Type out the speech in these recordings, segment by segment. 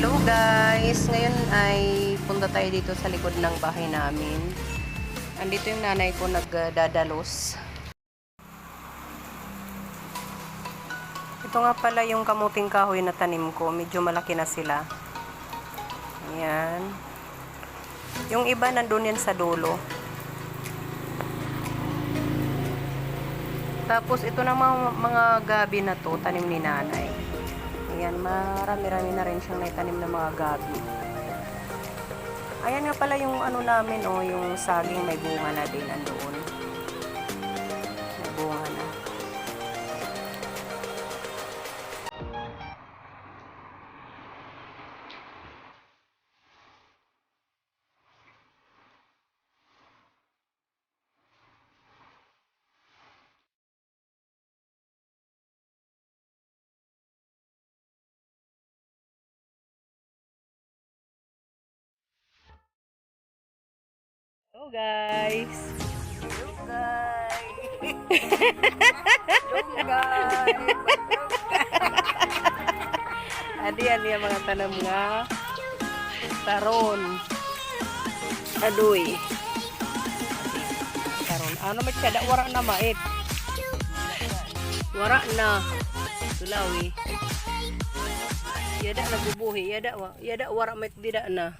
Hello guys! Ngayon ay punta tayo dito sa likod ng bahay namin. Andito yung nanay ko nagdadalos. Ito nga pala yung kamuting kahoy na tanim ko. Medyo malaki na sila. Ayan. Yung iba nandun yan sa dulo. Tapos ito na mga, mga gabi na to, tanim ni nanay. Ayan, marami-rami na rin siyang naitanim na mga gabi. Ayan nga pala yung ano namin, oh, yung saging may bunga na din andoon. Hello guys! Hello guys! Hello guys! Adi yan yung mga tanam nga. Taron. Aduy. Taron. Ano may tsada? Wara na mait. Wara na. Tulawi. Yada nagubuhi. Yada, yada wara mait dida na.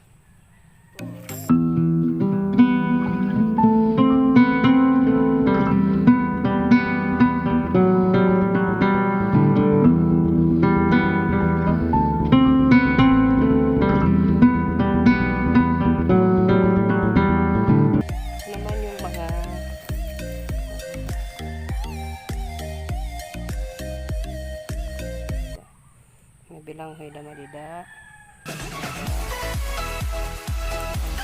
Bilang hoy damadida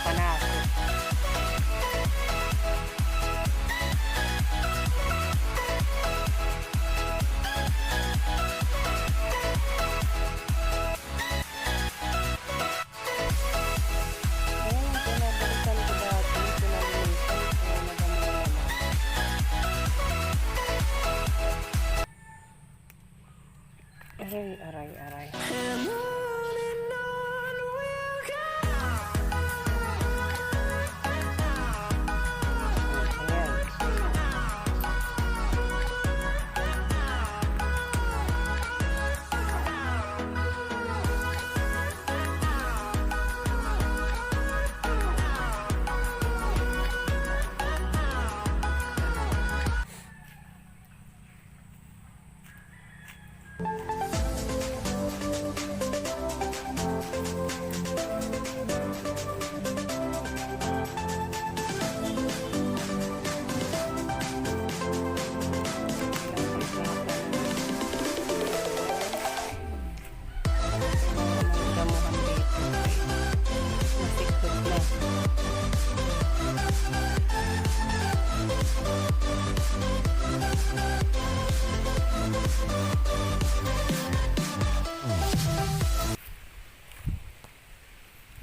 ang Aray, aray, aray.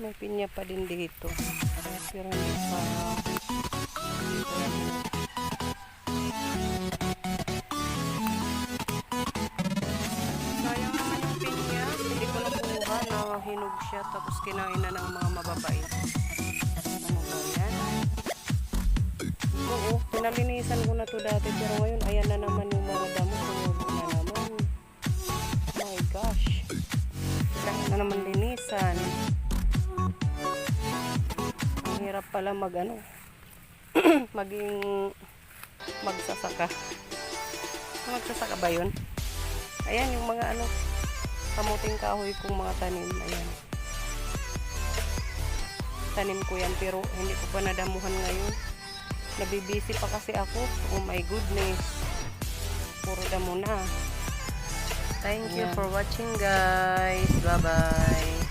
May pinya pa din dito. Pero hindi pa. Hinog siya tapos kinain na ng mga mababait. Ano ba yan? Oo, pinalinisan ko na to dati pero ngayon ayan na naman yung mga damo. Tumubo na naman. My gosh. Kailangan na naman linisan. Ang hirap pala mag ano, maging magsasaka. Magsasaka ba yun? Ayan yung mga ano, kamuting kahoy kong mga tanim. Ayan. Tanim ko yan pero hindi ko pa nadamuhan ngayon. Nabibisi pa kasi ako. Oh my goodness. Puro damo na. Thank you Ayan. for watching guys. Bye-bye.